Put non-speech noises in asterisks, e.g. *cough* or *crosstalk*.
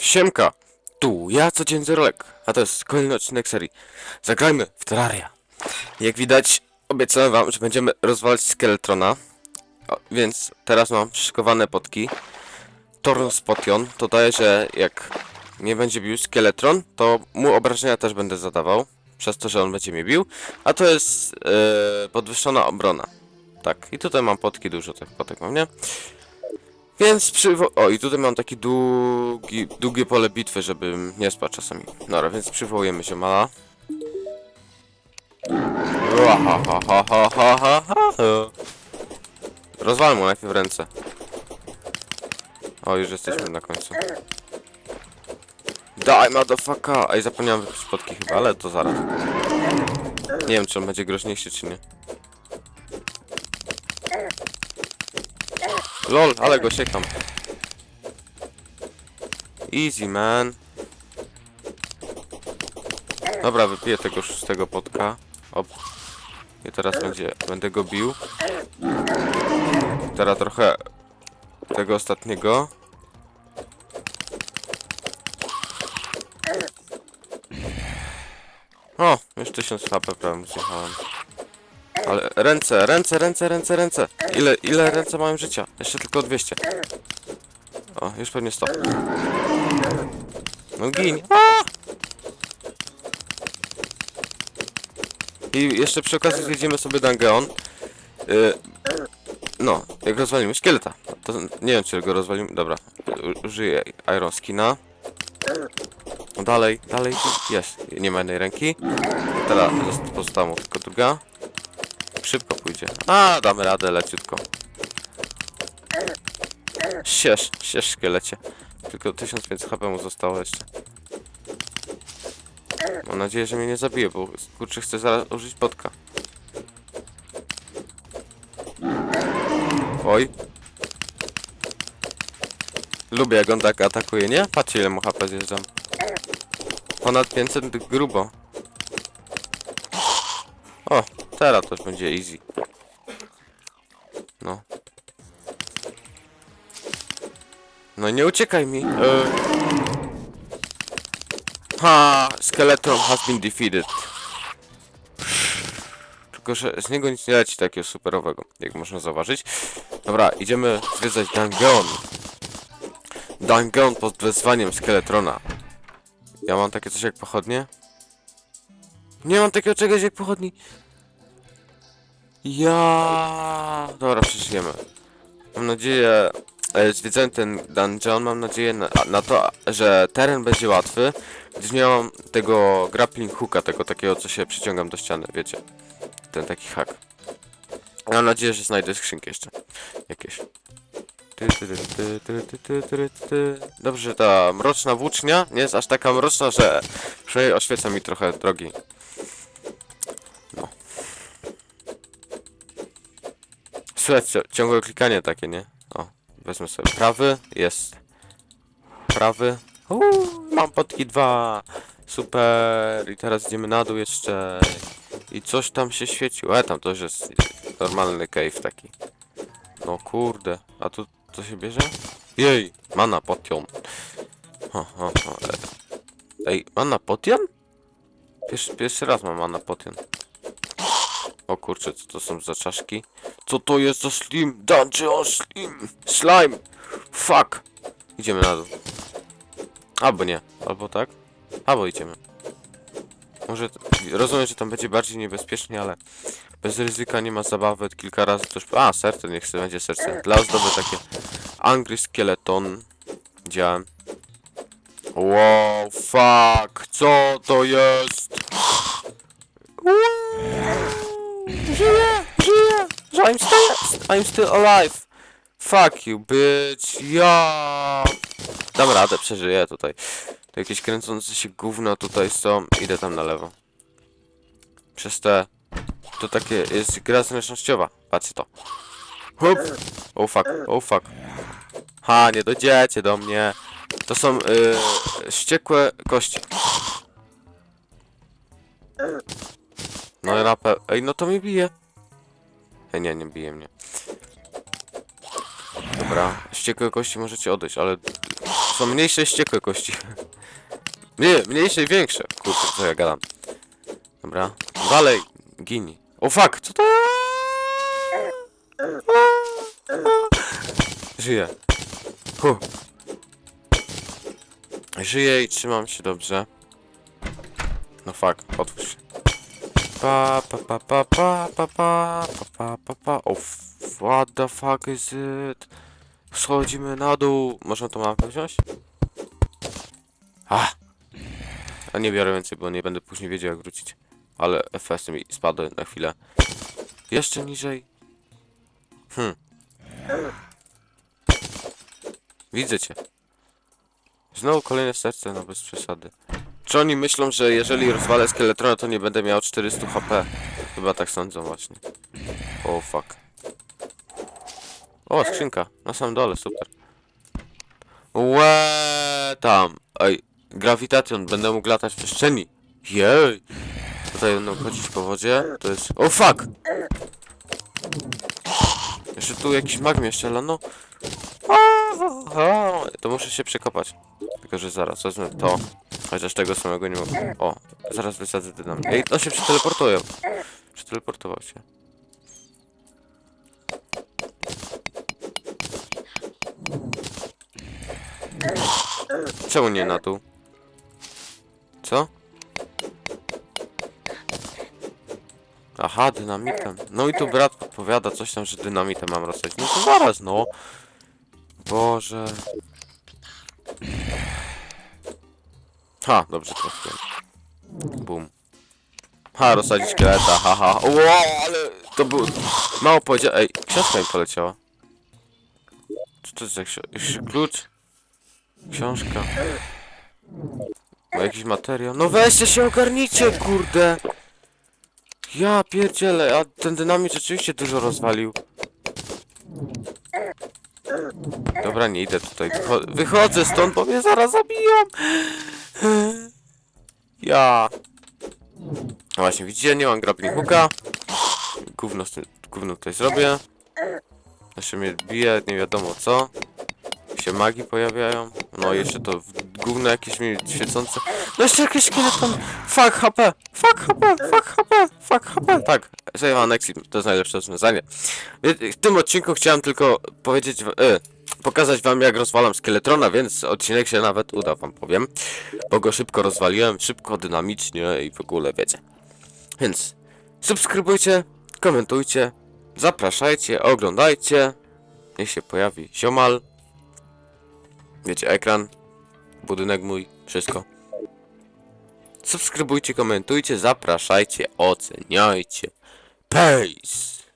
Siemka! Tu ja codzienny Zerolek, a to jest kolejny odcinek serii. Zagrajmy w Terraria. Jak widać, obiecałem wam, że będziemy rozwalać Skeletrona. O, więc teraz mam przyszykowane potki. Torus Potion. To daje, że jak nie będzie bił Skeletron, to mu obrażenia też będę zadawał. Przez to, że on będzie mnie bił. A to jest e, podwyższona obrona. Tak, i tutaj mam potki, dużo tych potek mam, nie? Więc przywo... O, i tutaj mam taki długi, długie pole bitwy, żebym nie spał czasami. Dobra, więc przywołujemy się mala. Rozwal mu najpierw ręce. O, już jesteśmy na końcu. Daj, motherfucker! Ej, zapomniałem wypić chyba, ale to zaraz. Nie wiem, czy on będzie groźniejszy, czy nie. Lol, ale go siekam. Easy, man. Dobra, wypiję tego szóstego potka. Op. I teraz będzie, będę go bił. Teraz trochę tego ostatniego. O, już 1000 HP prawie zjechałem. Ale ręce, ręce, ręce, ręce, ręce. Ile, ile ręce mają życia? Jeszcze tylko 200. O, już pewnie 100. No gin. I jeszcze przy okazji zjedziemy sobie Dungeon. Y, no, jak rozwalimy szkieleta. To nie wiem, czy go rozwalimy. Dobra, użyję Iron Skina. Dalej, dalej, jest. Nie ma jednej ręki. Teraz zost- pozostała mu tylko druga. Szybko pójdzie. A, damy radę leciutko. Siesz, siesz szkielecie. Tylko 1500 HP mu zostało jeszcze. Mam nadzieję, że mnie nie zabije, bo kurczę chcę zaraz użyć potka. Oj. Lubię jak on tak atakuje, nie? Patrzcie ile mu HP zjeżdżam. Ponad 500 grubo. O, teraz to będzie easy. No. No nie uciekaj mi. E... Ha, skeleton has been defeated. Tylko, że z niego nic nie leci takiego superowego, jak można zauważyć. Dobra, idziemy zwiedzać Dungeon. Dungeon pod wezwaniem Skeletrona. Ja mam takie coś jak pochodnie? Nie mam takiego czegoś jak pochodni. Ja. Dobra, przeżyjemy. Mam nadzieję, e, ten dungeon, mam nadzieję na, na to, że teren będzie łatwy, gdyż nie mam tego grappling hooka, tego takiego, co się przyciągam do ściany, wiecie. Ten taki hak. Mam nadzieję, że znajdę skrzynki jeszcze. Jakieś. Dobrze, ta mroczna włócznia nie jest aż taka mroczna, że przynajmniej oświeca mi trochę drogi. Słuchajcie, ciągłe klikanie takie, nie? O, wezmę sobie prawy, jest. Prawy. Uuu, mam potki dwa. Super. I teraz idziemy na dół jeszcze. I coś tam się świeciło. E, tam to już jest normalny cave taki. No kurde. A tu co się bierze? Jej, mana potion. Ha, ha, ha. e. Ej, mana potion? Pierwszy, pierwszy raz mam mana potion. O kurczę, co to są za czaszki? Co to jest za slim? Dungeon slim! Slime! Fuck! Idziemy na dół. Albo nie, albo tak. Albo idziemy. Może, rozumiem, że tam będzie bardziej niebezpiecznie, ale bez ryzyka nie ma zabawy. Kilka razy już... A, serce, niech sobie będzie serce. Dla ozdoby takie Angry Skeleton. Widziałem. Wow, fuck! Co to jest? Żyję, żyję! Że I'm still, I'm still alive! Fuck you, bitch! Ja! Dam radę, przeżyję tutaj. To jakieś kręcące się gówno tutaj są. Idę tam na lewo. Przez te... To takie jest gra zręcznościowa. Patrzcie to. Hop! Oh fuck, oh fuck. Ha, nie dojdziecie do mnie. To są yy, ściekłe kości. No i na. Ej, no to mi bije. Ej, nie, nie bije mnie. Dobra, ściekłe kości możecie odejść, ale są mniejsze ściekłe kości. *laughs* Nie, mniejsze i większe. Kurczę, co ja gadam. Dobra, dalej, gini. O fuck, co to? Żyję. Huh. Żyję i trzymam się dobrze. No fuck, otwórz. Pa pa pa pa pa pa pa pa pa pa pa O f- what the fuck is it? Schodzimy na dół. Można tą mapę wziąć? A! A nie biorę więcej, bo nie będę później wiedział jak wrócić. Ale FPS mi spadły na chwilę. Jeszcze niżej. Hmm. Widzę cię. Znowu kolejne serce, no bez przesady. Czy oni myślą, że jeżeli rozwalę skeletrona, to nie będę miał 400 HP? Chyba tak sądzą właśnie. O fuck. O, skrzynka. Na samym dole, super. Łe tam. Ej, gravitation, będę mógł latać w przestrzeni. Jej. Tutaj będą chodzić po wodzie. To jest... O fuck! Jeszcze tu jakiś mag mnie strzela, no. A, To muszę się przekopać. Tylko, że zaraz wezmę to. Chociaż tego samego nie mogę. O, zaraz wysadzę dynamit. Ej, on się przeteleportuje. Przeteleportował się. Czemu nie na dół? Co? Aha, dynamitem. No i tu brat podpowiada coś tam, że dynamitem mam rozstać. No to zaraz, no. Boże. Ha, dobrze trafiłem. Bum. Ha, rozsadzić szkieleta, haha. Wow, ale to był... Mało powiedział... Ej, książka mi poleciała. Co to jest za klucz? Książka. Ma jakiś materiał? No weźcie się ogarnijcie, kurde! Ja pierdzielę, a ten dynamit rzeczywiście dużo rozwalił. Dobra, nie idę tutaj. Wycho wychodzę stąd, bo mnie zaraz zabiją. Ja. No właśnie, widzicie, nie mam grappling hooka. Gówno, gówno tutaj zrobię. Jeszcze mnie bije, nie wiadomo co. Się magii pojawiają. No jeszcze to gówno jakieś mi świecące. No jeszcze jakieś szkieleton. Fuck HP, fuck HP, fuck HP, fuck HP. Tak, Save Annexi to jest najlepsze rozwiązanie. W tym odcinku chciałem tylko powiedzieć, e, pokazać wam jak rozwalam skeletrona, więc odcinek się nawet uda wam powiem. Bo go szybko rozwaliłem, szybko, dynamicznie i w ogóle wiecie. Więc subskrybujcie, komentujcie, zapraszajcie, oglądajcie. Niech się pojawi ziomal. Wiecie, ekran, budynek mój, wszystko. Subskrybujcie, komentujcie, zapraszajcie, oceniajcie. Peace!